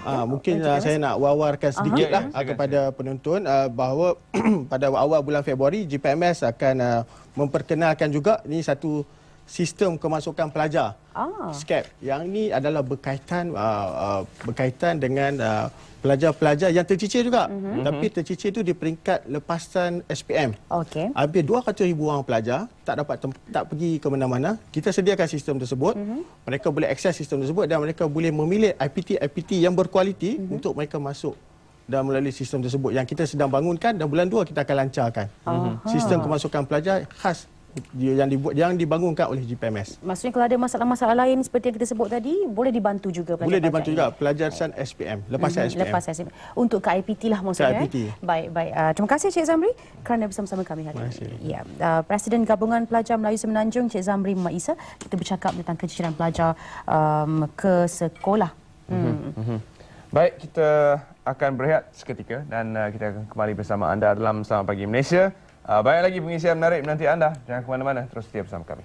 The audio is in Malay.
Ah, mungkin uh, saya nak wawarkan sedikit Aha. lah uh, kepada penonton uh, bahawa pada awal bulan Februari GPMS akan uh, memperkenalkan juga. Ni satu sistem kemasukan pelajar. Ah. SCAP. Yang ini adalah berkaitan uh, uh, berkaitan dengan uh, pelajar-pelajar yang tercicir juga. Mm-hmm. Tapi tercicir itu di peringkat lepasan SPM. Okey. Habis 200 ribu orang pelajar tak dapat tak pergi ke mana-mana. Kita sediakan sistem tersebut. Mhm. Mm-hmm. Mereka boleh akses sistem tersebut dan mereka boleh memilih IPT-IPT yang berkualiti Mhm. mm-hmm. untuk mereka masuk dan melalui sistem tersebut yang kita sedang bangunkan dan bulan 2 kita akan lancarkan. Mm-hmm. Sistem kemasukan pelajar khas yang dibuat yang dibangunkan oleh GPMS. Maksudnya kalau ada masalah-masalah lain seperti yang kita sebut tadi, boleh dibantu juga pelajar Boleh dibantu juga pelajaran SPM, lepasan Mhm, SPM. Lepas SPM. Untuk ke IPT lah maksudnya. Ke IPT. eh? Baik, baik. Uh, terima kasih Cik Zamri kerana bersama-sama kami hari Terima kasih. ini. Ya, uh, Presiden Gabungan Pelajar Melayu Semenanjung Cik Zamri Maisa, kita bercakap tentang keciciran pelajar um, ke sekolah. Hmm. Mhm. Baik, kita akan berehat seketika dan uh, kita akan kembali bersama anda dalam Selamat Pagi Malaysia. Uh, banyak lagi pengisian menarik menanti anda. Jangan ke mana-mana, terus setia bersama kami.